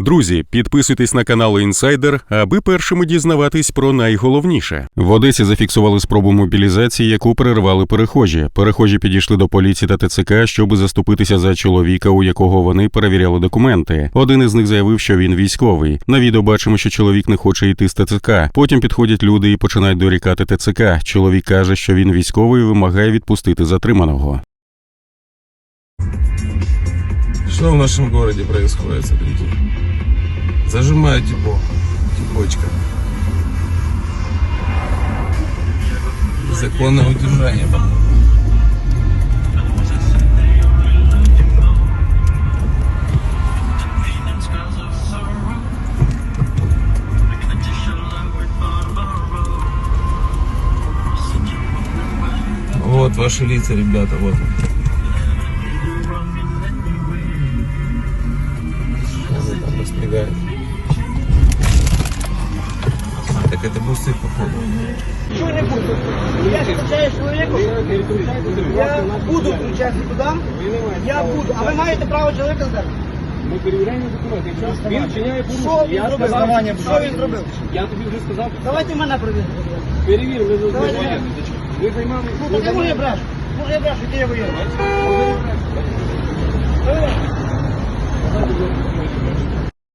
Друзі, підписуйтесь на канал Інсайдер, аби першими дізнаватись про найголовніше. В Одесі зафіксували спробу мобілізації, яку перервали перехожі. Перехожі підійшли до поліції та ТЦК, щоб заступитися за чоловіка, у якого вони перевіряли документи. Один із них заявив, що він військовий. На відео бачимо, що чоловік не хоче йти з ТЦК. Потім підходять люди і починають дорікати ТЦК. Чоловік каже, що він військовий і вимагає відпустити затриманого. Что в нашем городе происходит, смотрите. Зажимают типа, типочка. Законное удержание. Вот ваши лица, ребята, вот. Так это бусы походу. Чого не буду? Я включаю чоловіку. Я буду включати туди. Я буду. А ви маєте право чоловіка здати? Ми перевіряємо документи. Якщо він вчиняє Що порушення, він я зробив? сказав, Що він зробив? Я тобі вже сказав, Давайте мене провірити. перевір, ми Давай, давай. Ми займали. Ну так я брешу. Може я брешу, який я воєнний.